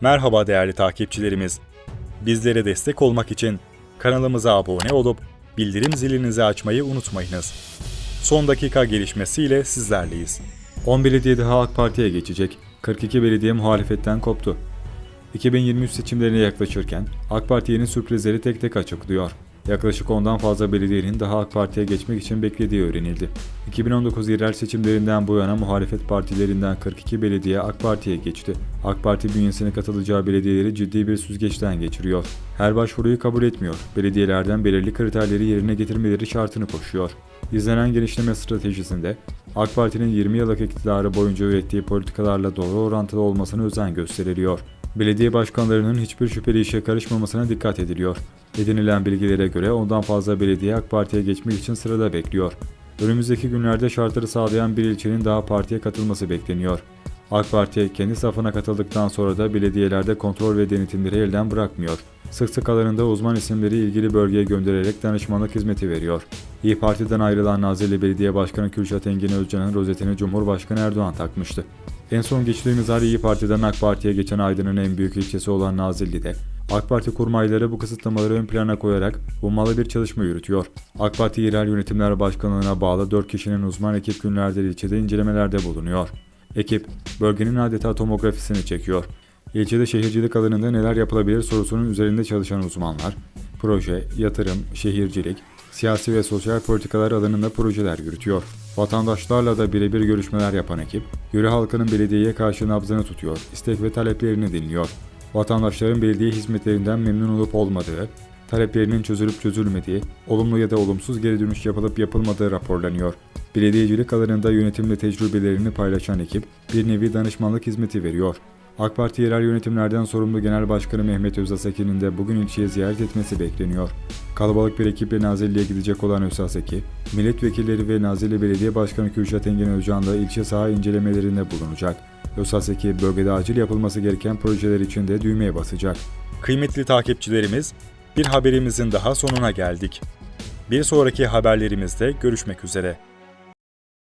Merhaba değerli takipçilerimiz. Bizlere destek olmak için kanalımıza abone olup bildirim zilinizi açmayı unutmayınız. Son dakika gelişmesiyle sizlerleyiz. 10 belediye daha AK Parti'ye geçecek. 42 belediye muhalefetten koptu. 2023 seçimlerine yaklaşırken AK Parti yeni sürprizleri tek tek açıklıyor. Yaklaşık ondan fazla belediyenin daha AK Parti'ye geçmek için beklediği öğrenildi. 2019 yerel seçimlerinden bu yana muhalefet partilerinden 42 belediye AK Parti'ye geçti. AK Parti bünyesine katılacağı belediyeleri ciddi bir süzgeçten geçiriyor. Her başvuruyu kabul etmiyor. Belediyelerden belirli kriterleri yerine getirmeleri şartını koşuyor. İzlenen genişleme stratejisinde AK Parti'nin 20 yıllık iktidarı boyunca ürettiği politikalarla doğru orantılı olmasına özen gösteriliyor. Belediye başkanlarının hiçbir şüpheli işe karışmamasına dikkat ediliyor. Edinilen bilgilere göre ondan fazla belediye AK Parti'ye geçmek için sırada bekliyor. Önümüzdeki günlerde şartları sağlayan bir ilçenin daha partiye katılması bekleniyor. AK Parti kendi safına katıldıktan sonra da belediyelerde kontrol ve denetimleri elden bırakmıyor. Sık sık alanında uzman isimleri ilgili bölgeye göndererek danışmanlık hizmeti veriyor. İyi Parti'den ayrılan Nazilli Belediye Başkanı Kürşat Engin Özcan'ın rozetini Cumhurbaşkanı Erdoğan takmıştı. En son geçtiğimiz ay İyi Parti'den AK Parti'ye geçen Aydın'ın en büyük ilçesi olan Nazilli'de AK Parti kurmayları bu kısıtlamaları ön plana koyarak ummalı bir çalışma yürütüyor. AK Parti Yerel Yönetimler Başkanlığı'na bağlı 4 kişinin uzman ekip günlerdir ilçede incelemelerde bulunuyor. Ekip, bölgenin adeta tomografisini çekiyor. İlçede şehircilik alanında neler yapılabilir sorusunun üzerinde çalışan uzmanlar, proje, yatırım, şehircilik, siyasi ve sosyal politikalar alanında projeler yürütüyor. Vatandaşlarla da birebir görüşmeler yapan ekip, yöre halkının belediyeye karşı nabzını tutuyor, istek ve taleplerini dinliyor. Vatandaşların belediye hizmetlerinden memnun olup olmadığı, taleplerinin çözülüp çözülmediği, olumlu ya da olumsuz geri dönüş yapılıp yapılmadığı raporlanıyor. Belediyecilik alanında yönetimle tecrübelerini paylaşan ekip bir nevi danışmanlık hizmeti veriyor. AK Parti yerel yönetimlerden sorumlu Genel Başkanı Mehmet Özaseki'nin de bugün ilçeye ziyaret etmesi bekleniyor. Kalabalık bir ekiple Nazilli'ye gidecek olan Özaseki, milletvekilleri ve Nazilli Belediye Başkanı Kürşat Engin Özcan da ilçe saha incelemelerinde bulunacak. Özaseki bölgede acil yapılması gereken projeler için de düğmeye basacak. Kıymetli takipçilerimiz, bir haberimizin daha sonuna geldik. Bir sonraki haberlerimizde görüşmek üzere.